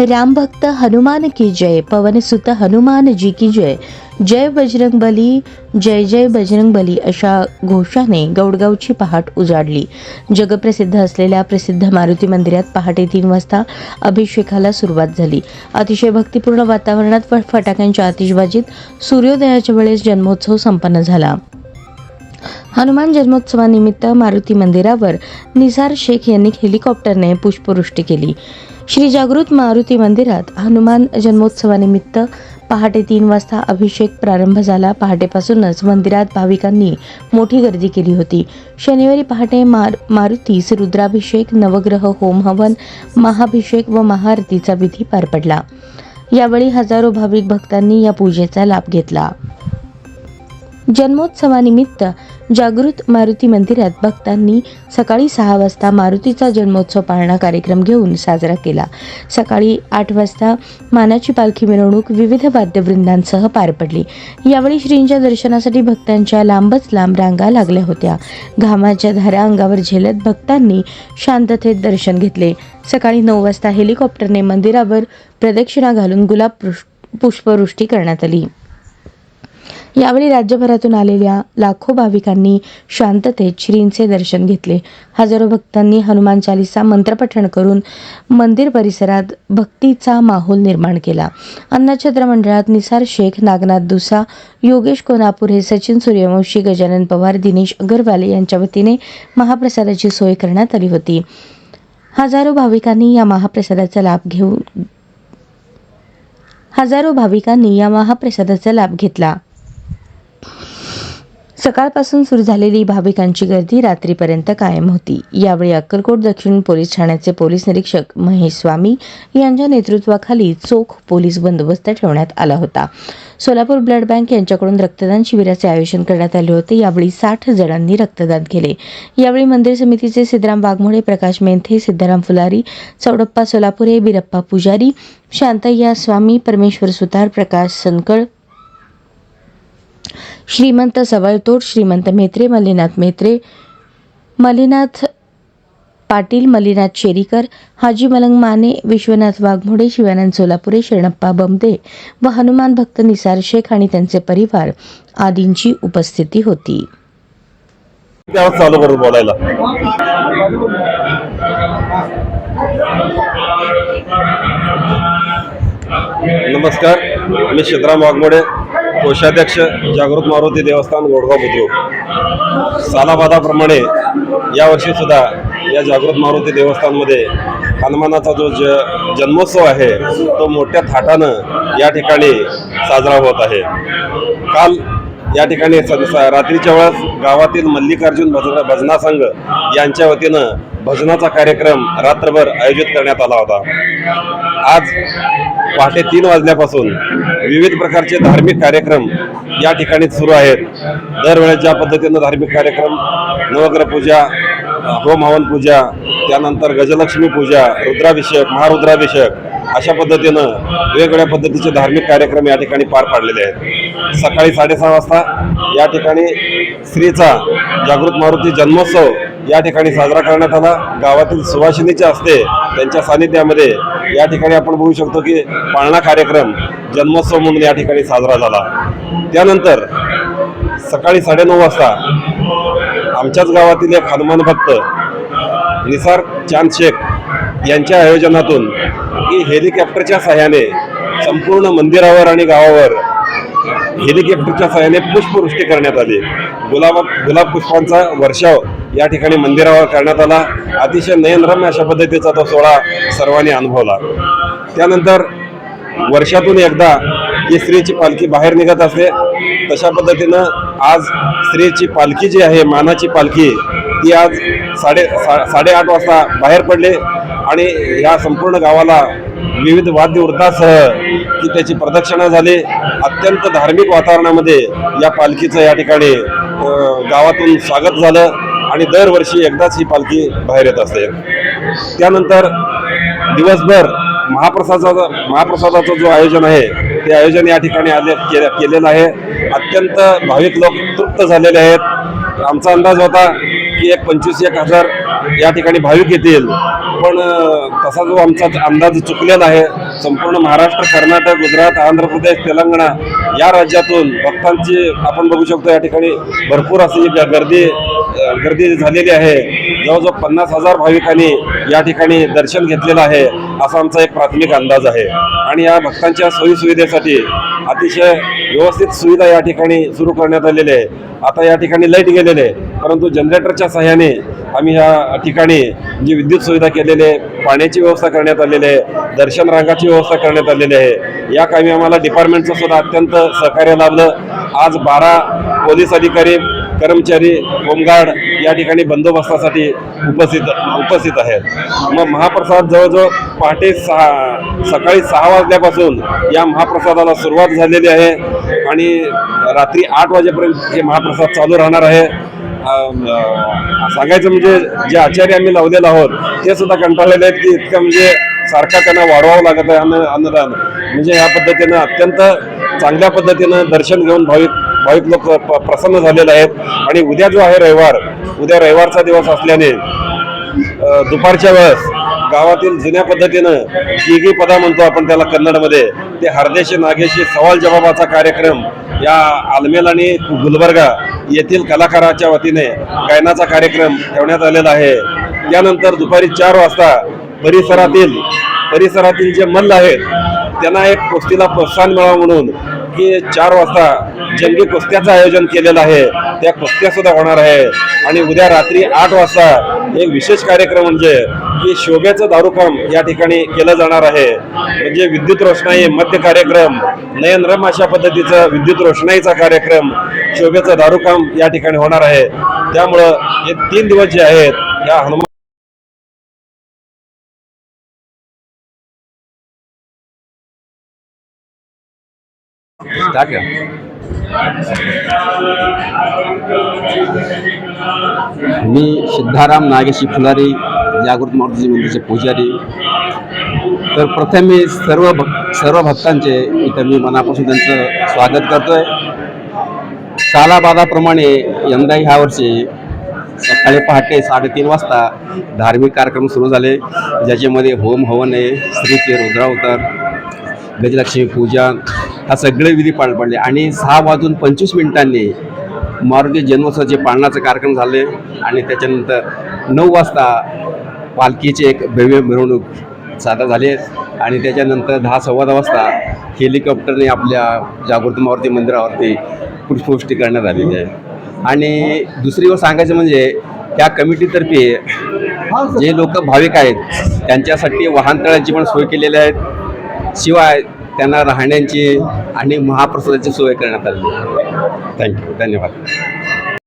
राम भक्त हनुमान की जय पवन सुत हनुमान जी की जय। जय बजरंग बली जय जय बजरंग बली अशा घोषाने गौडगावची पहाट उजाडली. जगप्रसिद्ध असलेल्या प्रसिद्ध मारुती मंदिरात पहाटे तीन वाजता अभिषेकाला सुरुवात झाली. अतिशय भक्तिपूर्ण वातावरणात फटाक्यांच्या आतिषबाजीत सूर्योदयाच्या वेळेस जन्मोत्सव संपन्न झाला. हनुमान जन्मोत्सवानिमित्त मारुती मंदिरावर निसार शेख यांनी हेलिकॉप्टरने पुष्पवृष्टी केली. श्री जागृत मारुती मंदिरात हनुमान जन्मोत्सवानिमित्त पहाटे तीन वाजता अभिषेक प्रारंभ झाला. पहाटेपासूनच मंदिरात भाविकांनी मोठी गर्दी केली होती. शनिवारी पहाटे मार मारुतीस रुद्राभिषेक नवग्रह होम हवन महाभिषेक व महाआरतीचा विधी पार पडला. यावेळी हजारो भाविक भक्तांनी या पूजेचा लाभ घेतला. जन्मोत्सवानिमित्त जागृत मारुती मंदिरात भक्तांनी सकाळी सहा वाजता मारुतीचा जन्मोत्सव पाळणा कार्यक्रम घेऊन साजरा केला. सकाळी आठ वाजता मानाची पालखी मिरवणूक विविध वाद्यवृंदांसह पार पडली. यावेळी श्रींच्या दर्शनासाठी भक्तांच्या लांबच लांब रांगा लागल्या होत्या. घामाच्या धारा अंगावर झेलत भक्तांनी शांततेत दर्शन घेतले. सकाळी नऊ वाजता हेलिकॉप्टरने मंदिरावर प्रदक्षिणा घालून गुलाब पुष्पवृष्टी करण्यात आली. यावेळी राज्यभरातून आलेल्या लाखो भाविकांनी शांततेत श्रींचे दर्शन घेतले. हजारो भक्तांनी हनुमान चालीसा मंत्रपठण करून मंदिर परिसरात भक्तीचा माहोल निर्माण केला. अन्नछत्र मंडळात निसार शेख नागनाथ दुसा योगेश कोनापूर सचिन सूर्यवंशी गजानन पवार दिनेश अगरवाल यांच्या वतीने महाप्रसादाची सोय करण्यात आली होती. हजारो भाविकांनी या महाप्रसादाचा लाभ घेऊन हजारो भाविकांनी या महाप्रसादाचा लाभ घेतला. सकाळपासून सुरू झालेली भाविकांची गर्दी रात्रीपर्यंत कायम होती. यावेळी अक्कलकोट दक्षिण पोलीस ठाण्याचे पोलीस निरीक्षक महेश स्वामी यांच्या नेतृत्वाखाली चोख पोलीस बंदोबस्त ठेवण्यात आला होता. सोलापूर ब्लड बँक यांच्याकडून रक्तदान शिबिराचे आयोजन करण्यात आले होते. यावेळी साठ जणांनी रक्तदान केले. यावेळी मंदिर समितीचे सिद्धराम वाघमोडे प्रकाश मेंथे सिद्धाराम फुलारी चौडप्पा सोलापुरे बिरप्पा पुजारी शांतय्या स्वामी परमेश्वर सुतार प्रकाश सनकळ श्रीमंत सवळतोड श्रीमंत म्हेत्रे मल्लीनाथ म्हेत्रे मल्लीनाथ पाटील मल्लीनाथ शेरीकर हाजी मलंग माने विश्वनाथ वाघमोडे शिवानंद सोलापुरे शरणप्पा बमदे व हनुमान भक्त निसार शेख आणि त्यांचे परिवार आदींची उपस्थिती होती. नमस्कार मी सिद्धराम वाघमोडे कोषाध्यक्ष जागृत मारुती देवस्थान गोडगाव बुद्रुक. सालाबादाप्रमाणे यावर्षी सुद्धा या जागृत मारुती देवस्थानमध्ये हनुमानाचा जो ज जन्मोत्सव आहे तो मोठ्या थाटानं या ठिकाणी साजरा होत आहे. काल या ठिकाणी रात्रीच्या वेळेस गावातील मल्लिकार्जुन भजना संघ यांच्या वतीनं भजनाचा कार्यक्रम रात्रभर आयोजित करण्यात आला होता. आज पहाटे तीन वाजल्यापासून विविध प्रकारचे धार्मिक कार्यक्रम या ठिकाणी सुरू आहेत. दरवेळेस ज्या पद्धतीनं धार्मिक कार्यक्रम नवग्रह पूजा होम हवन पूजा त्यानंतर गजलक्ष्मी पूजा रुद्राभिषेक महारुद्राभिषेक अशा पद्धतीनं वेगवेगळ्या पद्धतीचे धार्मिक कार्यक्रम या ठिकाणी पार पाडलेले आहेत. सकाळी साडेसहा वाजता या ठिकाणी श्रीचा जागृत मारुती जन्मोत्सव या ठिकाणी साजरा करण्यात आला. गावातील सुवासिनीच्या असते त्यांच्या सानिध्यामध्ये या ठिकाणी आपण बघू शकतो की पाळणा कार्यक्रम जन्मोत्सव म्हणून या ठिकाणी साजरा झाला. त्यानंतर सकाळी साडेनऊ वाजता आमच्याच गावातील एक हनुमान भक्त निसार चांद शेख यांच्या आयोजनातून की हेलिकॉप्टरच्या सहाय्याने संपूर्ण मंदिरावर आणि गावावर हेलिकॉप्टरच्या सहाय्याने पुष्पवृष्टी करण्यात आली. गुलाब गुलाब पुष्पांचा वर्षाव या ठिकाणी मंदिरावर करण्यात आला. अतिशय नयनरम्य अशा पद्धतीचा तो सोहळा सर्वांनी अनुभवला. त्यानंतर वर्षातून एकदा ही स्त्रीची पालखी बाहेर निघत असते. तशा पद्धतीनं आज स्त्रीची पालखी जी आहे मानाची पालखी ती आज साडे सा साडेआठ वाजता बाहेर पडले. आणि या संपूर्ण गावाला विविध वाद्यवृत्तासह की त्याची प्रदक्षिणा झाली. अत्यंत धार्मिक वातावरणामध्ये या पालखीचं या ठिकाणी गावातून स्वागत झालं आणि दरवर्षी एकदाच ही पालखी बाहेर येत असते. त्यानंतर दिवसभर महाप्रसादाचा महाप्रसादाचं जो आयोजन आहे ते आयोजन या ठिकाणी आले केलेलं आहे. अत्यंत भाविक लोक तृप्त झालेले आहेत. आमचा अंदाज होता की एक पंचवीस एक हजार या ठिकाणी भाविक येतील. पण तसा जो आमचा अंदाज चुकलेला आहे संपूर्ण महाराष्ट्र कर्नाटक गुजरात आंध्र प्रदेश तेलंगणा या राज्यातून भक्तांची आपण बघू शकतो या ठिकाणी भरपूर अशी गर्दी गर्दी झालेली आहे. जवळजवळ पन्नास हजार भाविकांनी या ठिकाणी दर्शन घेतलेलं आहे असा आमचा एक प्राथमिक अंदाज आहे. आणि या भक्तांच्या सोयीसुविधेसाठी अतिशय व्यवस्थित सुविधा या ठिकाणी सुरू करण्यात आलेली आहे. आता या ठिकाणी लाइट गेलेले आहे परंतु जनरेटरच्या सहाय्याने आम्ही या ठिकाणी जी विद्युत सुविधा केलेली आहे पाण्याची व्यवस्था करण्यात आलेली आहे दर्शन रांगाची व्यवस्था करण्यात आलेली आहे. या कामी आम्हाला डिपार्टमेंटचं सुद्धा अत्यंत सहकार्य लाभलं. आज बारा पोलीस अधिकारी कर्मचारी होमगार्ड या ठिकाणी बंदोबस्तासाठी उपस्थित उपस्थित आहेत. मग महाप्रसाद जवळजवळ पहाटे सहा सकाळी सहा वाजल्यापासून या महाप्रसादाला सुरुवात झालेली आहे. आणि रात्री आठ वाजेपर्यंत हे महाप्रसाद चालू राहणार आहे सांगायचं म्हणजे जे आचार्य आम्ही लावलेलो आहोत ते सुद्धा कंटाळलेले आहेत की इतकं म्हणजे सारखा त्यांना वाढवावं लागत आहे अन्न अन्नदान. म्हणजे या पद्धतीनं अत्यंत चांगल्या पद्धतीनं दर्शन घेऊन भाविक भाविक लोक प- प्रसन्न झालेले आहेत. आणि उद्या जो आहे रविवार उद्या रविवारचा दिवस असल्याने दुपारच्या वेळेस गावातील जुन्या पद्धतीनं गिगी पदा म्हणतो आपण त्याला कन्नडमध्ये ते हरदेशी नागेशी सवाल जबाबाचा कार्यक्रम या आलमेल आणि गुलबर्गा येथील कलाकाराच्या वतीने गायनाचा कार्यक्रम ठेवण्यात आलेला आहे. त्यानंतर दुपारी चार वाजता परिसरातील परिसरातील जे मल्ल आहेत त्यांना एक कुस्तीला प्रोत्साहन मिळावं म्हणून की चार वाजता जंगी कुस्त्याचं आयोजन केलेलं आहे. त्या कुस्त्या सुद्धा होणार आहे. आणि उद्या रात्री आठ वाजता एक विशेष कार्यक्रम म्हणजे की शोभेचं दारूकाम या ठिकाणी केलं जाणार आहे. म्हणजे विद्युत रोषणाई मध्य कार्यक्रम नयनरम अशा पद्धतीचा विद्युत रोषणाईचा कार्यक्रम शोभेचं दारूकाम या ठिकाणी होणार आहे. त्यामुळं हे तीन दिवस जे आहेत या हनुमान स्टार्ट का मी सिद्धाराम नागेशी फुलारी जागृत मारुती मंदिरचे पुजारी. तर प्रथम मी सर्व भक सर्व भक्तांचे इथं मी मनापासून त्यांचं स्वागत करतोय. सालाबादाप्रमाणे यंदा ह्या वर्षी सकाळी पहाटे साडेतीन वाजता धार्मिक कार्यक्रम सुरू झाले. ज्याच्यामध्ये होम हवन आहे श्रीचे रुद्रावतार गजलक्ष्मी पूजन हा सगळे विधी पार पडले. आणि सहा वाजून पंचवीस मिनिटांनी मारुती जन्मोत्सवाचे पाळण्याचे कार्यक्रम झाले आणि त्याच्यानंतर नऊ वाजता पालखीची एक भव्य मिरवणूक सादर झाली आणि त्याच्यानंतर दहा सव्वा दहा वाजता हेलिकॉप्टरने आपल्या जागृती मारुती मंदिरावरती पुष्पवृष्टी करण्यात आलेली आहे. आणि दुसरी गोष्ट सांगायचं म्हणजे त्या कमिटीतर्फे जे लोक भाविक आहेत त्यांच्यासाठी वाहनतळांची पण सोय केलेली आहेत शिवाय त्यांना राहण्याची आणि महाप्रसादाची सोय करण्यात आली. थँक्यू धन्यवाद.